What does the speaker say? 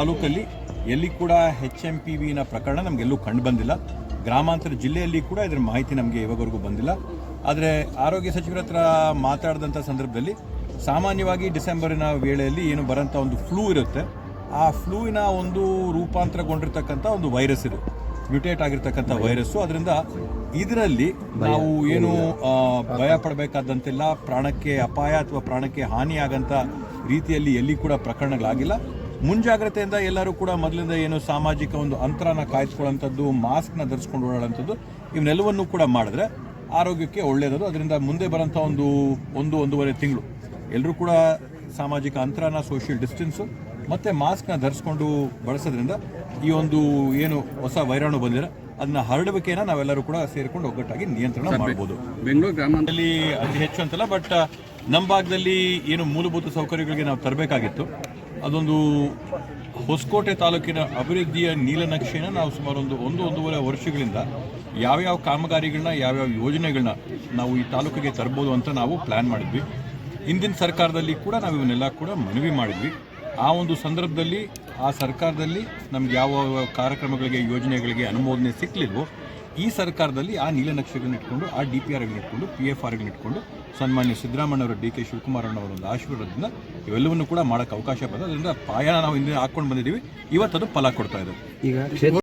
ತಾಲೂಕಲ್ಲಿ ಎಲ್ಲಿ ಕೂಡ ಎಚ್ ಎಂ ಪಿ ವಿನ ಪ್ರಕರಣ ನಮಗೆಲ್ಲೂ ಕಂಡು ಬಂದಿಲ್ಲ. ಗ್ರಾಮಾಂತರ ಜಿಲ್ಲೆಯಲ್ಲಿ ಕೂಡ ಇದರ ಮಾಹಿತಿ ನಮಗೆ ಇವಾಗವರೆಗೂ ಬಂದಿಲ್ಲ. ಆದರೆ ಆರೋಗ್ಯ ಸಚಿವರ ಹತ್ರ ಮಾತಾಡಿದಂಥ ಸಂದರ್ಭದಲ್ಲಿ ಸಾಮಾನ್ಯವಾಗಿ ಡಿಸೆಂಬರಿನ ವೇಳೆಯಲ್ಲಿ ಏನು ಬರೋಂಥ ಒಂದು ಫ್ಲೂ ಇರುತ್ತೆ. ಆ ಫ್ಲೂವಿನ ಒಂದು ರೂಪಾಂತರಗೊಂಡಿರ್ತಕ್ಕಂಥ ಒಂದು ವೈರಸ್ ಇದು. ಮ್ಯೂಟೇಟ್ ಆಗಿರ್ತಕ್ಕಂಥ ವೈರಸ್ಸು ಅದರಿಂದ ಇದರಲ್ಲಿ ನಾವು ಏನು ಭಯ ಪಡಬೇಕಾದಂತೆಲ್ಲ ಪ್ರಾಣಕ್ಕೆ ಅಪಾಯ ಅಥವಾ ಪ್ರಾಣಕ್ಕೆ ಹಾನಿಯಾಗಂಥ ರೀತಿಯಲ್ಲಿ ಎಲ್ಲಿ ಕೂಡ ಪ್ರಕರಣಗಳಾಗಿಲ್ಲ. ಮುಂಜಾಗ್ರತೆಯಿಂದ ಎಲ್ಲರೂ ಕೂಡ ಮೊದಲಿಂದ ಏನು ಸಾಮಾಜಿಕ ಒಂದು ಅಂತರನ ಕಾಯ್ದುಕೊಳ್ಳೋಂಥದ್ದು ಮಾಸ್ಕ್ನ ಧರಿಸ್ಕೊಂಡು ಓಡಾಡೋಂಥದ್ದು ಇವನ್ನೆಲ್ಲವನ್ನೂ ಕೂಡ ಮಾಡಿದ್ರೆ ಆರೋಗ್ಯಕ್ಕೆ ಒಳ್ಳೆಯದು ಅದರಿಂದ ಮುಂದೆ ಬರೋಂಥ ಒಂದು ಒಂದು ಒಂದೂವರೆ ತಿಂಗಳು ಎಲ್ಲರೂ ಕೂಡ ಸಾಮಾಜಿಕ ಅಂತರನ ಸೋಷಿಯಲ್ ಡಿಸ್ಟೆನ್ಸು ಮತ್ತು ಮಾಸ್ಕ್ನ ಧರಿಸ್ಕೊಂಡು ಬಳಸೋದ್ರಿಂದ ಈ ಒಂದು ಏನು ಹೊಸ ವೈರಾಣು ಬಂದಿದೆ ಅದನ್ನ ಹರಡುವಿಕೆನ ನಾವೆಲ್ಲರೂ ಕೂಡ ಸೇರಿಕೊಂಡು ಒಗ್ಗಟ್ಟಾಗಿ ನಿಯಂತ್ರಣ ಮಾಡ್ಬೋದು. ಬೆಂಗಳೂರು ಗ್ರಾಮದಲ್ಲಿ ಅತಿ ಹೆಚ್ಚು ಅಂತಲ್ಲ ಬಟ್ ನಮ್ಮ ಭಾಗದಲ್ಲಿ ಏನು ಮೂಲಭೂತ ಸೌಕರ್ಯಗಳಿಗೆ ನಾವು ತರಬೇಕಾಗಿತ್ತು. ಅದೊಂದು ಹೊಸಕೋಟೆ ತಾಲೂಕಿನ ಅಭಿವೃದ್ಧಿಯ ನೀಲನಕ್ಷೆನ ನಾವು ಸುಮಾರು ಒಂದು ಒಂದು ಒಂದೂವರೆ ವರ್ಷಗಳಿಂದ ಯಾವ್ಯಾವ ಕಾಮಗಾರಿಗಳನ್ನ, ಯಾವ್ಯಾವ ಯೋಜನೆಗಳನ್ನ ನಾವು ಈ ತಾಲೂಕಿಗೆ ತರ್ಬೋದು ಅಂತ ನಾವು ಪ್ಲ್ಯಾನ್ ಮಾಡಿದ್ವಿ. ಹಿಂದಿನ ಸರ್ಕಾರದಲ್ಲಿ ಕೂಡ ನಾವು ಇವನ್ನೆಲ್ಲ ಕೂಡ ಮನವಿ ಮಾಡಿದ್ವಿ. ಆ ಒಂದು ಸಂದರ್ಭದಲ್ಲಿ, ಆ ಸರ್ಕಾರದಲ್ಲಿ ನಮ್ಗೆ ಯಾವ ಯಾವ ಕಾರ್ಯಕ್ರಮಗಳಿಗೆ, ಯೋಜನೆಗಳಿಗೆ ಅನುಮೋದನೆ ಸಿಕ್ಕಲಿಲ್ವೋ ಈ ಸರ್ಕಾರದಲ್ಲಿ ಆ ನೀಲನಕ್ಷೆಗಳನ್ನ ಇಟ್ಕೊಂಡು ಆ ಡಿ ಪಿ ಆರ್ಗಳನ್ನ ಇಟ್ಕೊಂಡು ಪಿ ಎಫ್ ಆರ್ಗಳನ್ನ ಇಟ್ಕೊಂಡು ಸನ್ಮಾನ್ಯ ಸಿದ್ದರಾಮಯ್ಯವರ ಡಿ ಕೆ ಶಿವಕುಮಾರ್ ಅವರ ಒಂದು ಆಶೀರ್ವಾದದಿಂದ ಇವೆಲ್ಲವನ್ನು ಕೂಡ ಮಾಡೋಕ್ಕೆ ಅವಕಾಶ ಬಂದ ಅದರಿಂದ ಪಾಯನ ನಾವು ಹಿಂದೆ ಹಾಕ್ಕೊಂಡು ಬಂದಿದ್ದೀವಿ. ಇವತ್ತದು ಫಲ ಕೊಡ್ತಾ ಇದೆ. ಈಗ